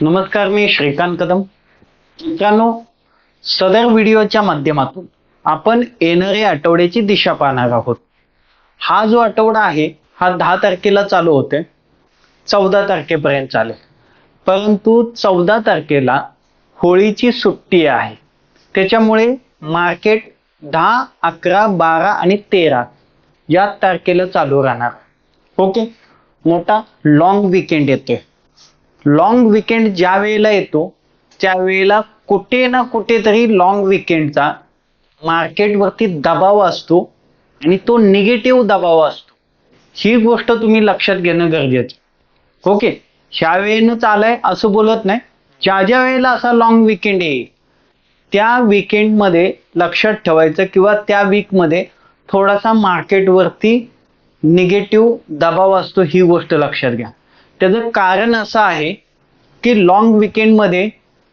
नमस्कार मी श्रीकांत कदम. मित्रांनो सदर व्हिडिओच्या माध्यमातून आपण येणाऱ्या आठवड्याची दिशा पाहणार आहोत. हा जो आठवडा आहे हा दहा तारखेला चालू होते चौदा तारखेपर्यंत चालेल. परंतु चौदा तारखेला होळीची सुट्टी आहे. त्याच्यामुळे मार्केट दहा अकरा बारा आणि तेरा या तारखेला चालू राहणार. ओके? मोठा लॉंग विकेंड येतोय. लॉंग विकेंड ज्या वेळेला येतो त्यावेळेला कुठे ना कुठेतरी लॉंग विकेंडचा मार्केटवरती दबाव असतो आणि तो निगेटिव्ह दबाव असतो. ही गोष्ट तुम्ही लक्षात घेणं गरजेचं ओके ह्या वेळेनंच आलाय असं बोलत नाही. ज्या ज्या वेळेला असा लॉंग विकेंड येईल त्या विकेंडमध्ये लक्षात ठेवायचं किंवा त्या वीकमध्ये थोडासा मार्केटवरती निगेटिव्ह दबाव असतो ही गोष्ट लक्षात घ्या. त्याचं कारण असं आहे की लॉंग विकेंडमध्ये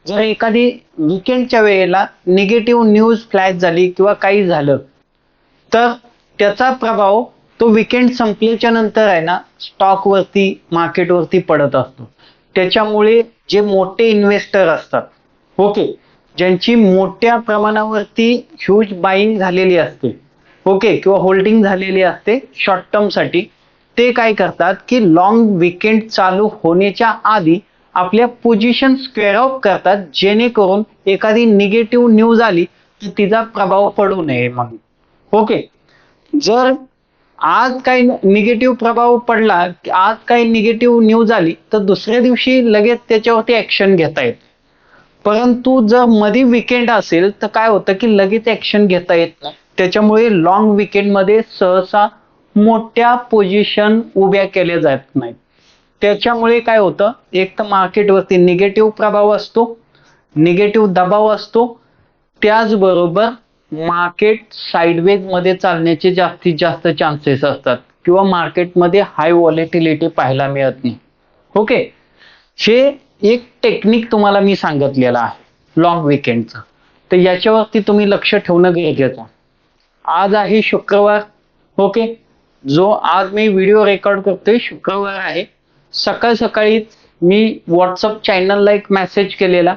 जर एखादी विकेंडच्या वेळेला निगेटिव्ह न्यूज फ्लॅश झाली किंवा काही झालं तर त्याचा प्रभाव तो विकेंड संपल्याच्या नंतर आहे ना स्टॉकवरती मार्केटवरती पडत असतो. त्याच्यामुळे जे मोठे इन्व्हेस्टर असतात ओके ज्यांची मोठ्या प्रमाणावरती ह्यूज बाईंग झालेली असते ओके किंवा होल्डिंग झालेली असते शॉर्ट टर्मसाठी ते काय करतात की लॉंग विकेंड चालू होण्याच्या आधी आपल्या पोझिशन स्क्वेअर ऑफ करतात जेणेकरून एखादी निगेटिव्ह न्यूज आली तर तिचा प्रभाव पडू नये मग ओके जर आज काही निगेटिव्ह प्रभाव पडला आज काही निगेटिव्ह न्यूज आली तर दुसऱ्या दिवशी लगेच त्याच्यावरती ऍक्शन घेता येत. परंतु जर मध्ये विकेंड असेल तर काय होतं की लगेच ऍक्शन घेता येत नाही. त्याच्यामुळे लॉंग विकेंडमध्ये सहसा मोठ्या पोझिशन उभ्या केल्या जात नाहीत. त्याच्यामुळे काय होतं? एक तर मार्केटवरती निगेटिव्ह प्रभाव असतो निगेटिव्ह दबाव असतो. त्याचबरोबर मार्केट साईडवेजमध्ये चालण्याचे जास्तीत जास्त चान्सेस असतात. किंवा मार्केटमध्ये हाय व्हॉलेटिलिटी पाहायला मिळत नाही. ओके हे एक टेक्निक तुम्हाला मी सांगितलेलं आहे लॉंग विकेंडचं तर याच्यावरती तुम्ही लक्ष ठेवणं गरजेचं आज आहे शुक्रवार. ओके जो आज मी व्हिडिओ रेकॉर्ड करतोय शुक्रवार आहे. सकाळ सकाळीच मी व्हॉट्सअप चॅनलला एक मेसेज केलेला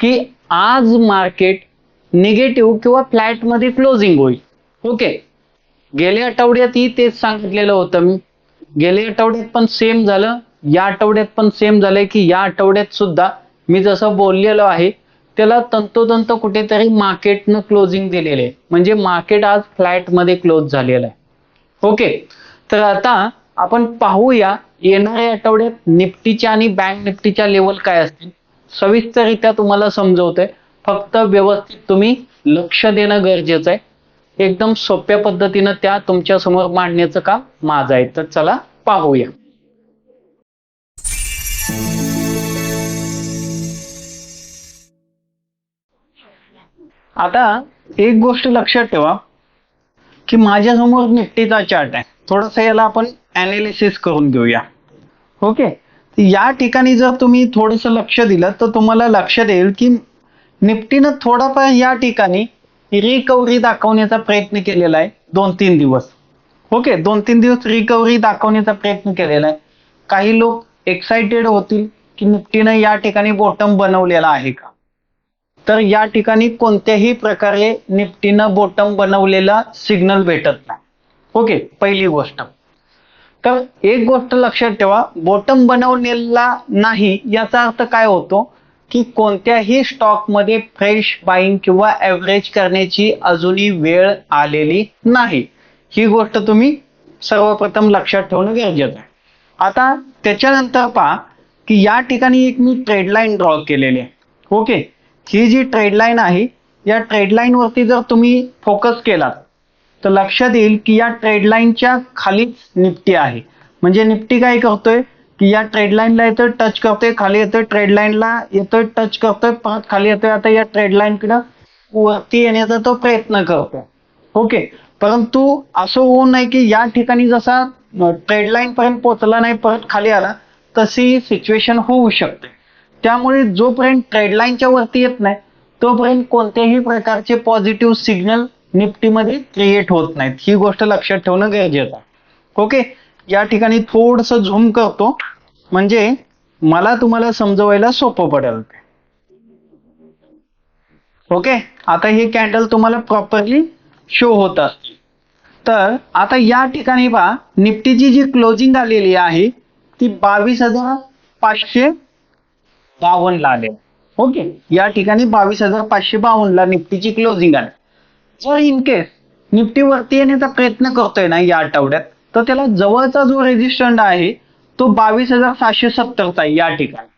की आज मार्केट निगेटिव्ह किंवा फ्लॅटमध्ये क्लोजिंग होईल. ओके गेल्या आठवड्यातही तेच सांगितलेलं होतं मी. गेल्या आठवड्यात पण सेम झालं. या आठवड्यात पण सेम झालंय की या आठवड्यात सुद्धा मी जसं बोललेलो आहे त्याला तंतोतंत कुठेतरी मार्केटनं क्लोजिंग दिलेलं आहे. म्हणजे मार्केट आज फ्लॅटमध्ये क्लोज झालेलं आहे. ओके. तर आता आपण पाहूया येणाऱ्या आठवड्यात निफ्टीच्या आणि बँक निफ्टीच्या लेवल काय असतील? सविस्तररित्या तुम्हाला समजवतोय. फक्त व्यवस्थित तुम्ही लक्ष देणं गरजेचं आहे. एकदम सोप्या पद्धतीनं त्या तुमच्यासमोर मांडण्याचं काम माझं आहे. तर चला पाहूया. आता एक गोष्ट लक्षात ठेवा. की माझ्यासमोर निफ्टीचा चार्ट आहे. थोडंसं याला आपण अनालिसिस करून घेऊया. ओके या ठिकाणी जर तुम्ही थोडंसं लक्ष दिलं तर तुम्हाला लक्षात येईल की निफ्टीनं थोडाफार या ठिकाणी रिकव्हरी दाखवण्याचा प्रयत्न केलेला आहे दोन तीन दिवस. ओके दोन तीन दिवस रिकव्हरी दाखवण्याचा प्रयत्न केलेला आहे. काही लोक एक्साइटेड होतील की निफ्टीनं या ठिकाणी बॉटम बनवलेला आहे का? तर या ठिकाणी कोणत्याही प्रकारे निफ्टीनं बॉटम बनवलेला सिग्नल भेटत नाही. ओके पहिली गोष्ट. तर एक गोष्ट लक्षात ठेवा बॉटम बनवलेला नाही याचा अर्थ काय होतो? की कोणत्याही स्टॉकमध्ये फ्रेश बाईंग किंवा ॲव्हरेज करण्याची अजूनही वेळ आलेली नाही. ही गोष्ट तुम्ही सर्वप्रथम लक्षात ठेवणं गरजेचं आहे. आता त्याच्यानंतर पहा की या ठिकाणी एक मी ट्रेडलाईन ड्रॉ केलेली आहे. ओके ही जी ट्रेड लाईन आहे या ट्रेड वरती जर तुम्ही फोकस केलात तर लक्षात येईल की या ट्रेडलाईनच्या खालीच निफ्टी आहे. म्हणजे निफ्टी काय करतोय? की या ट्रेड लाईनला येतोय टच करतोय खाली येतोय ट्रेडलाईनला येतोय टच करतोय परत खाली येतोय. आता या ट्रेड लाईन वरती येण्याचा तो प्रयत्न करतोय. ओके? परंतु असं होऊ नये की या ठिकाणी जसा ट्रेडलाईन पर्यंत पोहोचला नाही परत खाली आला तशी सिच्युएशन होऊ शकते. त्यामुळे जोपर्यंत ट्रेडलाईनच्या वरती येत नाही तोपर्यंत कोणत्याही प्रकारचे पॉझिटिव्ह सिग्नल निफ्टीमध्ये क्रिएट होत नाहीत. ही गोष्ट लक्षात ठेवणं गरजेचं आहे. ओके या ठिकाणी थोडस झूम करतो. म्हणजे मला तुम्हाला समजवायला सोपं पडेल ओके आता हे कॅन्डल तुम्हाला प्रॉपरली शो होत असतील. तर आता या ठिकाणी पहा निफ्टीची जी क्लोजिंग आलेली आहे ती बावीस हजार पाचशे बावन्न ला आलेली ओके. या ठिकाणी बावीस हजार पाचशे बावन्न ला निफ्टीची क्लोजिंग आली. जर इन केस निफ्टी वरती येण्याचा प्रयत्न करतोय ना या आठवड्यात तर त्याला जवळचा जो रेजिस्टंट आहे तो बावीस हजार सहाशे सत्तरचा आहे या ठिकाणी.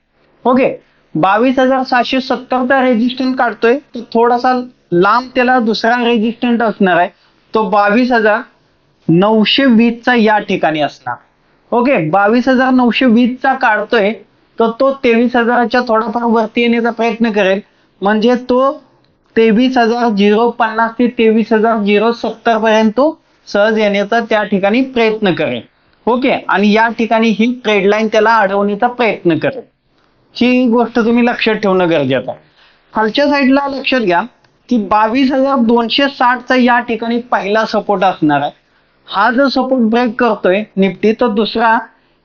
ओके. बावीस हजार सहाशे सत्तरचा रेजिस्टंट काढतोय तर थोडासा लांब त्याला दुसरा रेजिस्टंट असणार आहे तो बावीस हजार नऊशे वीसचा या ठिकाणी असणार. ओके. बावीस हजार नऊशे वीसचा काढतोय तर तो तेवीस हजाराच्या थोडाफार वरती येण्याचा प्रयत्न करेल. म्हणजे तो तेवीस हजार झिरो पन्नास ते तेवीस हजार झिरो सत्तर पर्यंत तो सहज येण्याचा त्या ठिकाणी प्रयत्न करेल. ओके? आणि या ठिकाणी ही ट्रेडलाईन त्याला अडवण्याचा प्रयत्न करेल. ही गोष्ट तुम्ही लक्षात ठेवणं गरजेचं आहे. खालच्या साईडला लक्षात घ्या की बावीस हजार दोनशे साठचा या ठिकाणी पहिला सपोर्ट असणार आहे. हा जर सपोर्ट ब्रेक करतोय निफ्टी तर दुसरा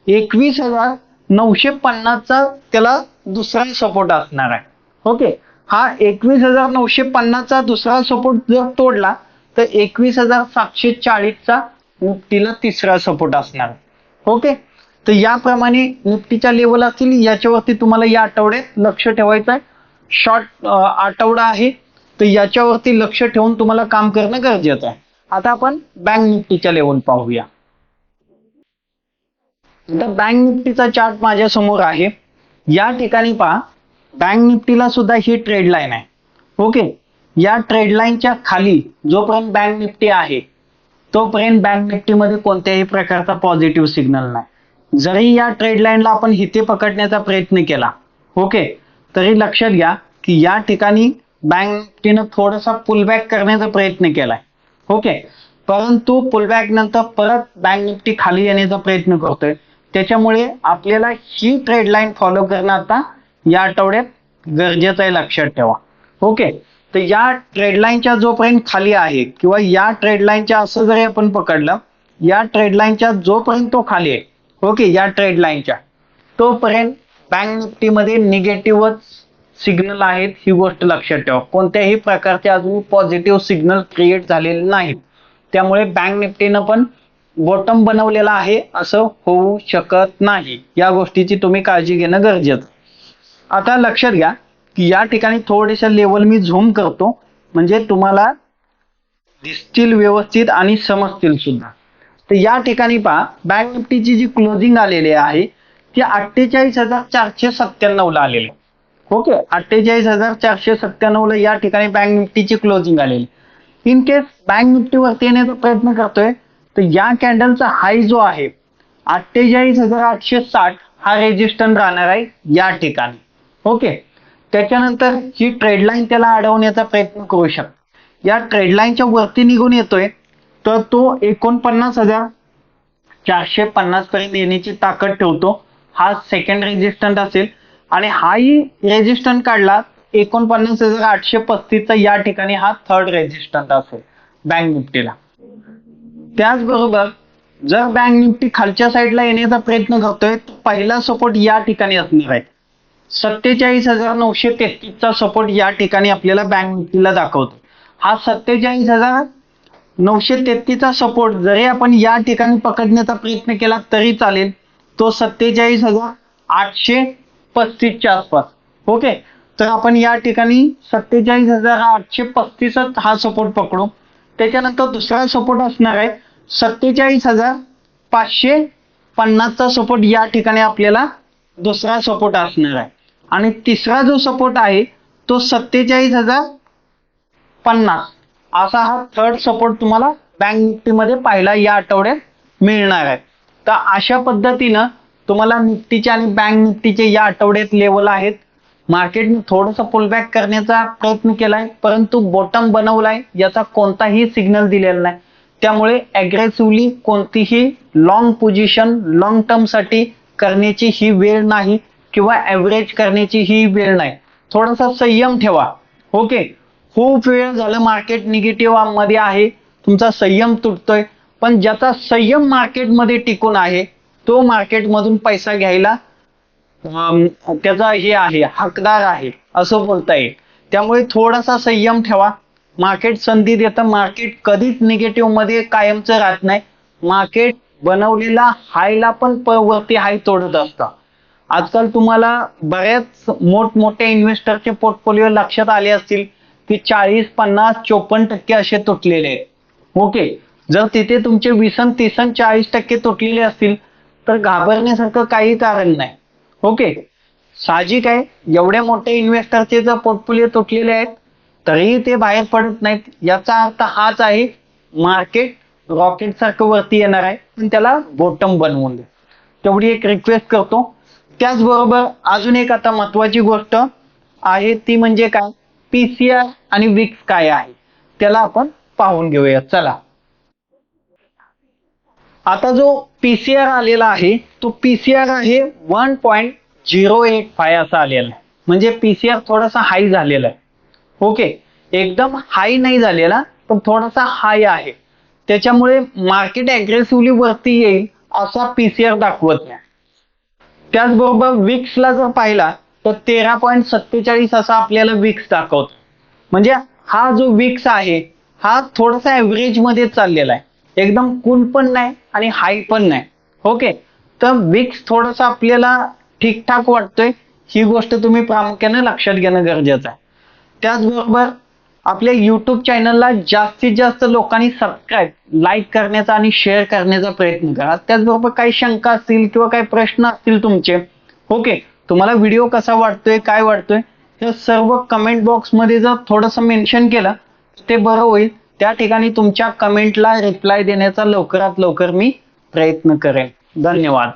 एकवीस हजार नऊशे पन्नासचा त्याला दुसरा सपोर्ट असणार आहे. ओके. हा एकवीस हजार नऊशे पन्नासचा दुसरा सपोर्ट जर तोडला तर एकवीस हजार सातशे चाळीसचा निफ्टीला तिसरा सपोर्ट असणार. आहे ओके. तर याप्रमाणे निफ्टीच्या लेवल असतील याच्यावरती तुम्हाला या आठवड्यात लक्ष ठेवायचं आहे. शॉर्ट आठवडा आहे तर याच्यावरती लक्ष ठेवून तुम्हाला काम करणं गरजेचं आहे. आता आपण बँक निफ्टीच्या लेवल पाहूया. आता बँक निफ्टीचा चार्ट माझ्यासमोर आहे. या ठिकाणी पहा बँक निफ्टीला सुद्धा ही ट्रेड लाईन आहे. ओके? या ट्रेड लाईनच्या खाली जोपर्यंत बँक निफ्टी आहे तोपर्यंत बँक निफ्टीमध्ये कोणत्याही प्रकारचा पॉझिटिव्ह सिग्नल नाही. जरी या ट्रेड लाईनला आपण हिथे पकडण्याचा प्रयत्न केला ओके? तरी लक्षात घ्या की या ठिकाणी बँक निफ्टीनं थोडासा पुलबॅक करण्याचा प्रयत्न केलाय ओके? परंतु पुलबॅक नंतर परत बँक निफ्टी खाली येण्याचा प्रयत्न करतोय. त्याच्यामुळे आपल्याला ही ट्रेड लाईन फॉलो करणं आता या आठवड्यात गरजेचं आहे लक्षात ठेवा. ओके तर या ट्रेड लाईनच्या जोपर्यंत खाली आहे किंवा या ट्रेड लाईनच्या असं जरी आपण पकडलं या ट्रेड लाईनच्या जोपर्यंत तो खाली आहे ओके या ट्रेड लाईनच्या तोपर्यंत बँक निफ्टीमध्ये निगेटिव्हच सिग्नल आहेत ही गोष्ट लक्षात ठेवा. कोणत्याही प्रकारचे अजून पॉझिटिव्ह सिग्नल क्रिएट झालेले नाहीत. त्यामुळे बँक निफ्टीनं पण बॉटम बनवलेला आहे असं होऊ शकत नाही. या गोष्टीची तुम्ही काळजी घेणं गरजेचं. आता लक्षात घ्या की या ठिकाणी थोडेसे लेवल मी झूम करतो म्हणजे तुम्हाला दिसतील व्यवस्थित आणि समजतील सुद्धा. तर या ठिकाणी पहा बँक निफ्टीची जी क्लोजिंग आलेली आहे ती अठ्ठेचाळीस हजार चारशे सत्त्याण्णव ला आलेली. ओके? अठ्ठेचाळीस हजार चारशे सत्त्याण्णव ला या ठिकाणी बँक निफ्टीची क्लोजिंग आलेली. इन केस बँक निफ्टीवरती येण्याचा प्रयत्न करतोय तर या कॅन्डलचा हाय जो आहे अठ्ठेचाळीस हजार आठशे साठ हा रेजिस्टंट राहणार आहे या ठिकाणी. ओके त्याच्यानंतर ही ट्रेड लाईन त्याला अडवण्याचा प्रयत्न करू शकतो. या ट्रेड लाईनच्या वरती निघून येतोय तर तो एकोणपन्नास हजार चारशे पन्नास पर्यंत येण्याची ताकद ठेवतो. हा सेकंड रेजिस्टंट असेल. आणि हाही रेजिस्टंट काढला एकोणपन्नास हजार आठशे पस्तीसचा या ठिकाणी हा थर्ड रेजिस्टंट असेल. बँक निफ्टीला त्याचबरोबर जर बँक निफ्टी खालच्या साईडला येण्याचा प्रयत्न करतोय तर पहिला सपोर्ट या ठिकाणी असणार आहे. सत्तेचाळीस हजार नऊशे तेहतीसचा सपोर्ट या ठिकाणी आपल्याला बँक निफ्टीला दाखवतो हा सत्तेचाळीस हजार नऊशे तेहतीसचा सपोर्ट जरी आपण या ठिकाणी पकडण्याचा प्रयत्न केला तरी चालेल तो सत्तेचाळीस हजार आठशे पस्तीसच्या आसपास. ओके? तर आपण या ठिकाणी सत्तेचाळीस हजार आठशे पस्तीसच हा सपोर्ट पकडू. त्याच्यानंतर दुसरा सपोर्ट असणार आहे सत्तेचाळीस हजार पाचशे पन्नासचा सपोर्ट या ठिकाणी आपल्याला दुसरा सपोर्ट असणार आहे. आणि तिसरा जो सपोर्ट आहे तो सत्तेचाळीस हजार पन्नास. असा हा थर्ड सपोर्ट तुम्हाला बँक निफ्टीमध्ये पाहायला या आठवड्यात मिळणार आहे. तर अशा पद्धतीनं तुम्हाला निफ्टीचे आणि बँक निफ्टीचे या आठवड्यात लेवल आहेत. मार्केटने थोडंसं पुलबॅक करण्याचा प्रयत्न केलाय परंतु बॉटम बनवलाय याचा कोणताही सिग्नल दिलेला नाही. त्यामुळे अग्रेसिव्हली कोणतीही लॉंग पोझिशन लॉंग टर्मसाठी करण्याची ही वेळ नाही किंवा ऍव्हरेज करण्याची ही वेळ नाही. थोडासा संयम ठेवा. ओके खूप वेळ झालं मार्केट निगेटिव्हमध्ये आहे. तुमचा संयम तुटतोय. पण ज्याचा संयम मार्केटमध्ये टिकून आहे तो मार्केटमधून पैसा घ्यायला त्याचा हे आहे हकदार आहे असं बोलता येईल. त्यामुळे थोडासा संयम ठेवा. मार्केट संधी देतं. मार्केट कधीच निगेटिव्हमध्ये कायमचं राहत नाही. मार्केट बनवलेला हायला पण वरती हाय तोडत असतं. आजकाल तुम्हाला बऱ्याच मोठमोठ्या इन्व्हेस्टरचे पोर्टफोलिओ लक्षात आले असतील की चाळीस पन्नास चोपन्न टक्के असे तुटलेले आहेत. ओके. जर तिथे तुमचे विसन तीसन चाळीस टक्के तुटलेले असतील तर घाबरण्यासारखं काही कारण नाही. ओके. साहजिक आहे. एवढ्या मोठ्या इन्व्हेस्टरचे जर पोर्टफोलिओ तुटलेले आहेत तरीही ते बाहेर पडत नाहीत. याचा अर्थ हाच आहे मार्केट रॉकेट सारखं वरती येणार आहे पण त्याला बॉटम बनवून दे. तेवढी एक रिक्वेस्ट करतो. त्याचबरोबर अजून एक आता महत्वाची गोष्ट आहे ती म्हणजे काय? पीसीआर आणि विक्स काय आहे? त्याला आपण पाहून घेऊया. चला. आता जो पीसीआर आलेला आहे तो पीसीआर आहे one point zero eight five असा आलेला आहे. म्हणजे पीसीआर थोडासा हाय झालेला आहे. ओके. एकदम हाय नाही झालेला पण थोडासा हाय आहे. त्याच्यामुळे मार्केट अग्रेसिव्हली वरती येईल असा पीसीआर दाखवत नाही. त्याचबरोबर विक्सला जर पाहिला तर तेरा पॉईंट सत्तेचाळीस असा आपल्याला विक्स दाखवतो. म्हणजे हा जो विक्स आहे हा थोडासा ऍव्हरेजमध्ये चाललेला आहे. एकदम कूल पण नाही आणि हाय पण नाही. ओके. तर विक्स थोडासा आपल्याला ठीकठाक वाटतोय. ही गोष्ट तुम्ही प्रामुख्याने लक्षात घेणं गरजेचं आहे. त्याचबरोबर आपल्या युट्यूब चॅनलला जास्तीत जास्त लोकांनी सबस्क्राईब लाईक करण्याचा आणि शेअर करण्याचा प्रयत्न करा. त्याचबरोबर काही शंका असतील किंवा काही प्रश्न असतील तुमचे ओके तुम्हाला व्हिडिओ कसा वाटतोय काय वाटतोय हे सर्व कमेंट बॉक्समध्ये जर थोडंसं मेन्शन केलं ते बरं होईल. त्या ठिकाणी तुमच्या कमेंटला रिप्लाय देण्याचा लवकरात लवकर मी प्रयत्न करेन. धन्यवाद.